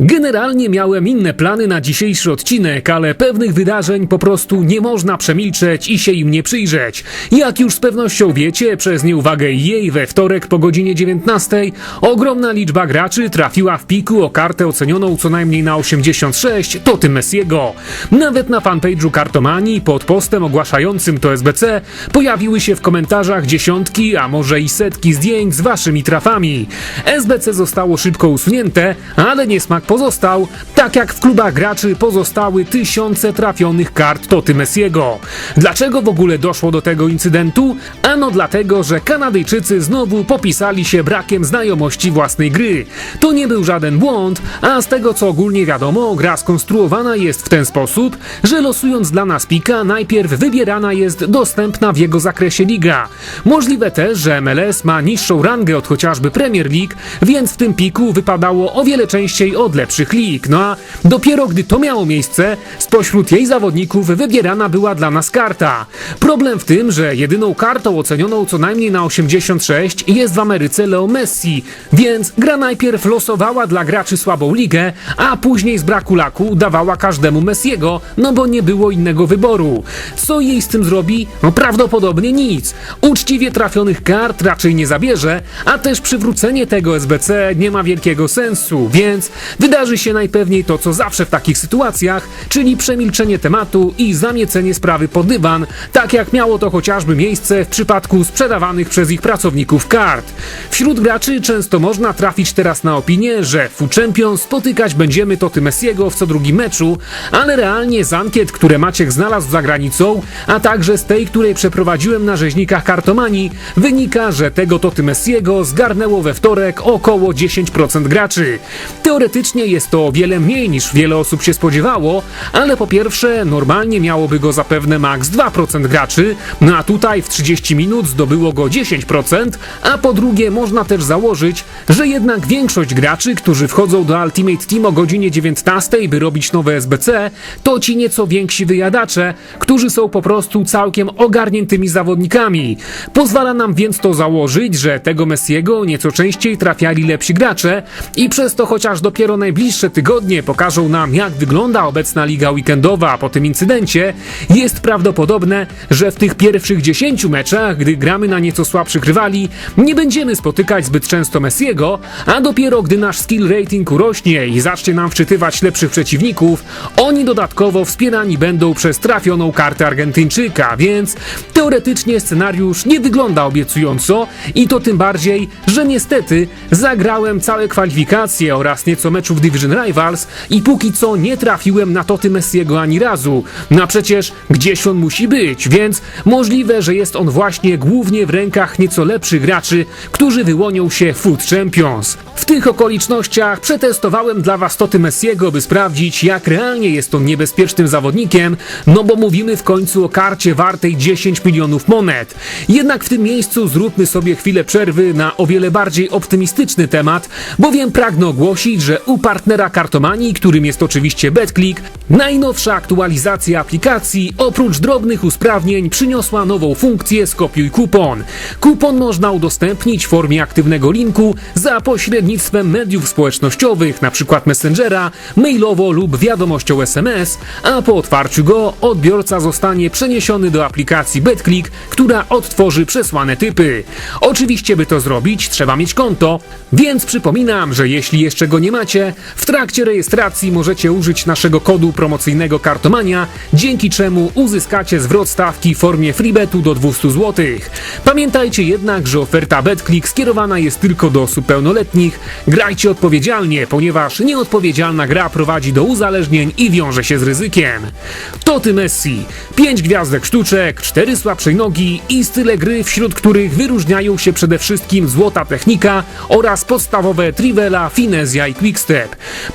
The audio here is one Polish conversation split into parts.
Generalnie miałem inne plany na dzisiejszy odcinek, ale pewnych wydarzeń po prostu nie można przemilczeć i się im nie przyjrzeć. Jak już z pewnością wiecie, przez nieuwagę jej we wtorek po godzinie 19 ogromna liczba graczy trafiła w piku o kartę ocenioną co najmniej na 86 Toty Messiego. Nawet na fanpage'u Kartomanii pod postem ogłaszającym to SBC pojawiły się w komentarzach dziesiątki, a może i setki zdjęć z waszymi trafami. SBC zostało szybko usunięte, ale niesmak pozostał, tak jak w klubach graczy pozostały tysiące trafionych kart Toty Messiego. Dlaczego w ogóle doszło do tego incydentu? Ano dlatego, że Kanadyjczycy znowu popisali się brakiem znajomości własnej gry. To nie był żaden błąd, a z tego co ogólnie wiadomo, gra skonstruowana jest w ten sposób, że losując dla nas pika, najpierw wybierana jest dostępna w jego zakresie liga. Możliwe też, że MLS ma niższą rangę od chociażby Premier League, więc w tym piku wypadało o wiele częściej od lepszych lig. No a dopiero gdy to miało miejsce, spośród jej zawodników wybierana była dla nas karta. Problem w tym, że jedyną kartą ocenioną co najmniej na 86 jest w Ameryce Leo Messi, więc gra najpierw losowała dla graczy słabą ligę, a później z braku laku dawała każdemu Messiego, no bo nie było innego wyboru. Co jej z tym zrobi? No prawdopodobnie nic. Uczciwie trafionych kart raczej nie zabierze, a też przywrócenie tego SBC nie ma wielkiego sensu, więc wydarzy się najpewniej to, co zawsze w takich sytuacjach, czyli przemilczenie tematu i zamiecenie sprawy pod dywan, tak jak miało to chociażby miejsce w przypadku sprzedawanych przez ich pracowników kart. Wśród graczy często można trafić teraz na opinię, że w Champions spotykać będziemy Toty Messiego w co drugim meczu, ale realnie z ankiet, które Maciek znalazł za granicą, a także z tej, której przeprowadziłem na rzeźnikach kartomanii, wynika, że tego Toty Messiego zgarnęło we wtorek około 10% graczy. Teoretycznie jest to o wiele mniej niż wiele osób się spodziewało, ale po pierwsze, normalnie miałoby go zapewne maks 2% graczy, no a tutaj w 30 minut zdobyło go 10%, a po drugie można też założyć, że jednak większość graczy, którzy wchodzą do Ultimate Team o godzinie 19, by robić nowe SBC, to ci nieco więksi wyjadacze, którzy są po prostu całkiem ogarniętymi zawodnikami. Pozwala nam więc to założyć, że tego Messiego nieco częściej trafiali lepsi gracze i przez to chociaż dopiero najbliższe tygodnie pokażą nam jak wygląda obecna liga weekendowa. Po tym incydencie, jest prawdopodobne, że w tych pierwszych 10 meczach, gdy gramy na nieco słabszych rywali, nie będziemy spotykać zbyt często Messiego, a dopiero gdy nasz skill rating urośnie i zacznie nam wczytywać lepszych przeciwników, oni dodatkowo wspierani będą przez trafioną kartę Argentyńczyka, więc teoretycznie scenariusz nie wygląda obiecująco i to tym bardziej, że niestety zagrałem całe kwalifikacje oraz nieco meczów Division Rivals i póki co nie trafiłem na Toty Messiego ani razu. No a przecież gdzieś on musi być, więc możliwe, że jest on właśnie głównie w rękach nieco lepszych graczy, którzy wyłonią się w Food Champions. W tych okolicznościach przetestowałem dla was Toty Messiego, by sprawdzić jak realnie jest on niebezpiecznym zawodnikiem, no bo mówimy w końcu o karcie wartej 10 milionów monet. Jednak w tym miejscu zróbmy sobie chwilę przerwy na o wiele bardziej optymistyczny temat, bowiem pragnę ogłosić, że u partnera kartomanii, którym jest oczywiście BetClick, najnowsza aktualizacja aplikacji oprócz drobnych usprawnień przyniosła nową funkcję skopiuj kupon. Kupon można udostępnić w formie aktywnego linku za pośrednictwem mediów społecznościowych, np. Messengera, mailowo lub wiadomością SMS, a po otwarciu go odbiorca zostanie przeniesiony do aplikacji BetClick, która odtworzy przesłane typy. Oczywiście, by to zrobić, trzeba mieć konto, więc przypominam, że jeśli jeszcze go nie macie, w trakcie rejestracji możecie użyć naszego kodu promocyjnego Kartomania, dzięki czemu uzyskacie zwrot stawki w formie freebetu do 200 zł. Pamiętajcie jednak, że oferta BetClick skierowana jest tylko do osób pełnoletnich. Grajcie odpowiedzialnie, ponieważ nieodpowiedzialna gra prowadzi do uzależnień i wiąże się z ryzykiem. Toty Messi, 5 gwiazdek sztuczek, 4 słabszej nogi i style gry, wśród których wyróżniają się przede wszystkim złota technika oraz podstawowe trivela, finezja i quickstep.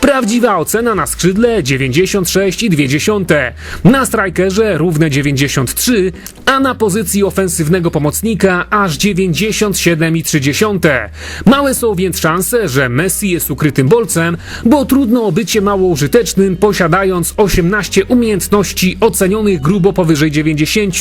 Prawdziwa ocena na skrzydle 96 96,2, na strajkerze równe 93, a na pozycji ofensywnego pomocnika aż 97,3. Małe są więc szanse, że Messi jest ukrytym bolcem, bo trudno o bycie mało użytecznym, posiadając 18 umiejętności ocenionych grubo powyżej 90.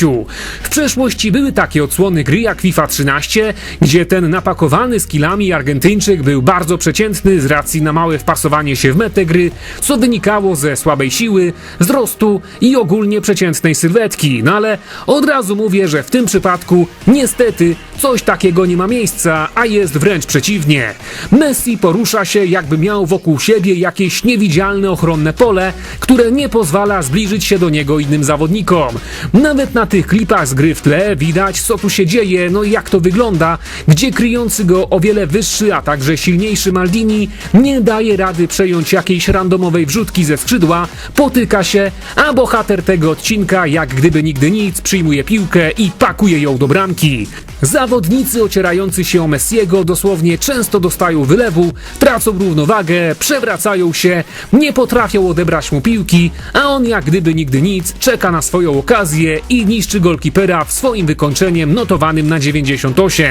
W przeszłości były takie odsłony gry jak FIFA 13, gdzie ten napakowany skillami Argentyńczyk był bardzo przeciętny z racji na małe wpasowanie się w metę gry, co wynikało ze słabej siły, wzrostu i ogólnie przeciętnej sylwetki. No ale od razu mówię, że w tym przypadku niestety coś takiego nie ma miejsca, a jest wręcz przeciwnie. Messi porusza się jakby miał wokół siebie jakieś niewidzialne ochronne pole, które nie pozwala zbliżyć się do niego innym zawodnikom. Nawet na tych klipach z gry w tle widać co tu się dzieje, no i jak to wygląda, gdzie kryjący go o wiele wyższy, a także silniejszy Maldini nie daje rady przejąć jakiejś randomowej wrzutki ze skrzydła, potyka się, a bohater tego odcinka jak gdyby nigdy nic przyjmuje piłkę i pakuje ją do bramki. Zawodnicy ocierający się o Messiego dosłownie często dostają wylewu, tracą równowagę, przewracają się, nie potrafią odebrać mu piłki, a on jak gdyby nigdy nic czeka na swoją okazję i niszczy golkipera w swoim wykończeniem notowanym na 98.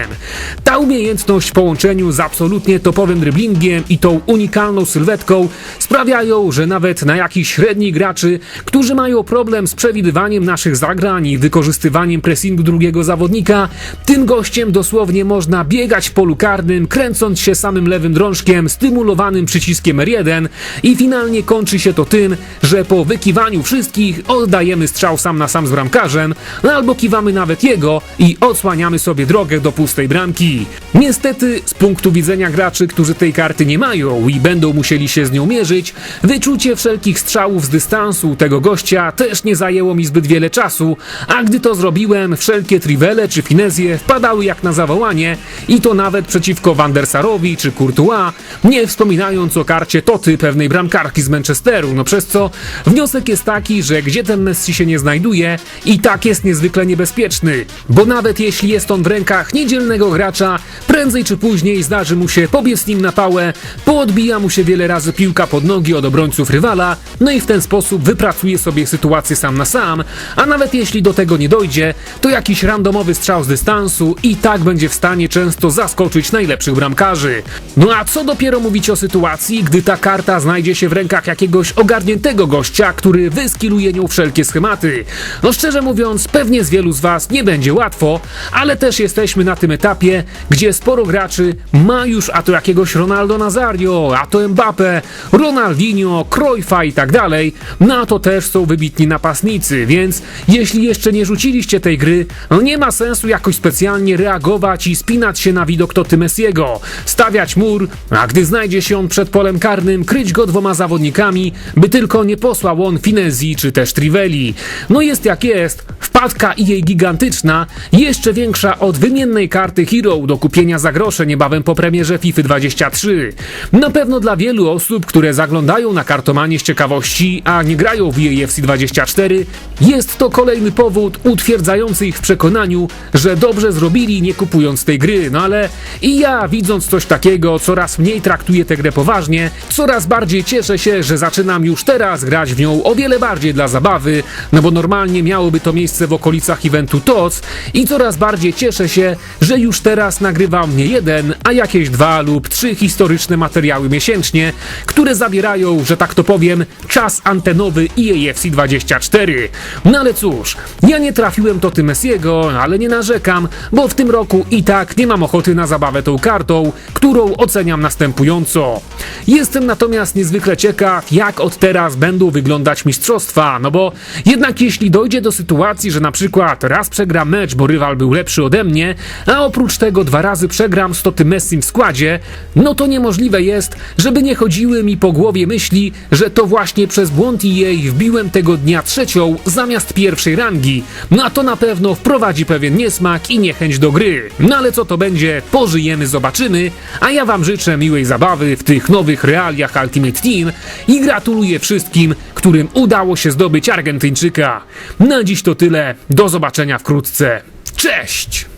Ta umiejętność w połączeniu z absolutnie topowym driblingiem i tą unikalną sylwetką sprawiają, że nawet na jakichś średnich graczy, którzy mają problem z przewidywaniem naszych zagrań i wykorzystywaniem pressingu drugiego zawodnika, tym gościem dosłownie można biegać w polu karnym, kręcąc się samym lewym drążkiem, stymulowanym przyciskiem R1 i finalnie kończy się to tym, że po wykiwaniu wszystkich oddajemy strzał sam na sam z bramkarzem, no albo kiwamy nawet jego i odsłaniamy sobie drogę do pustej bramki. Niestety, z punktu widzenia graczy, którzy tej karty nie mają i będą musieli się z nią mierzyć, wyczucie wszelkich strzałów z dystansu tego gościa też nie zajęło mi zbyt wiele czasu, a gdy to zrobiłem, wszelkie trivele czy finezje wpadały jak na zawołanie i to nawet przeciwko Van der Sarowi czy Courtois, nie wspominając o karcie Toty pewnej bramkarki z Manchesteru, no przez co? Wniosek jest taki, że gdzie ten Messi się nie znajduje i tak jest niezwykle niebezpieczny, bo nawet jeśli jest on w rękach niedzielnego gracza, prędzej czy później zdarzy mu się pobiec nim na pałę, poodbija mu się wiele razy piłka pod nogi od obrońców rywala, no i w ten sposób wypracuje sobie sytuację sam na sam, a nawet jeśli do tego nie dojdzie, to jakiś randomowy strzał z dystansu i tak będzie w stanie często zaskoczyć najlepszych bramkarzy. No a co dopiero mówić o sytuacji, gdy ta karta znajdzie się w rękach jakiegoś ogarniętego gościa, który wyskiluje nią wszelkie schematy. No szczerze mówiąc, pewnie z wielu z was nie będzie łatwo, ale też jesteśmy na tym etapie, gdzie sporo graczy ma już a to jakiegoś Ronaldo Nazario, a to Mbappe, Ronaldinho, Cruyffa i tak dalej, na to też są wybitni napastnicy, więc jeśli jeszcze nie rzuciliście tej gry, no nie ma sensu jakoś specjalnie reagować i spinać się na widok Toty Messiego, stawiać mur, a gdy znajdzie się on przed polem karnym, kryć go dwoma zawodnikami, by tylko nie posłał on Finezji czy też Trivelli. No jest jak jest, wpadka i jej gigantyczna, jeszcze większa od wymiennej karty Hero do kupienia za grosze niebawem po premierze FIFA 23. Na pewno dla wielu osób, które zaglądają na kartomanie z ciekawości, a nie grają w EAFC 24, jest to kolejny powód utwierdzający ich w przekonaniu, że dobrze zrobili nie kupując tej gry, no ale i ja widząc coś takiego coraz mniej traktuję tę grę poważnie, coraz bardziej cieszę się, że zaczynam już teraz grać w nią o wiele bardziej dla zabawy, no bo normalnie miałoby to miejsce w okolicach eventu TOC i coraz bardziej cieszę się, że już teraz nagrywam nie jeden, a jakieś dwa lub trzy historyczne materiały miesięcznie, które zabierają, że tak to powiem, czas antenowy EAFC 24. No ale cóż, ja nie trafiłem to ty Messiego, ale nie narzekam, bo w tym roku i tak nie mam ochoty na zabawę tą kartą, którą oceniam następująco. Jestem natomiast niezwykle ciekaw, jak od teraz będą wyglądać mistrzostwa, no bo jednak jeśli dojdzie do sytuacji, że na przykład raz przegram mecz, bo rywal był lepszy ode mnie, a oprócz tego dwa razy przegram z Toty Messim w składzie, no to niemożliwe jest, żeby nie chodziły mi po głowie myśli, że to właśnie przez błąd jej wbiłem tego dnia trzecią zamiast pierwszej rangi. No a to na pewno wprowadzi pewien niesmak i niechęć do gry. No ale co to będzie, pożyjemy, zobaczymy, a ja wam życzę miłej zabawy w tych nowych realiach Ultimate Team i gratuluję wszystkim, którym udało się zdobyć Argentyńczyka. Na dziś to tyle, do zobaczenia wkrótce. Cześć!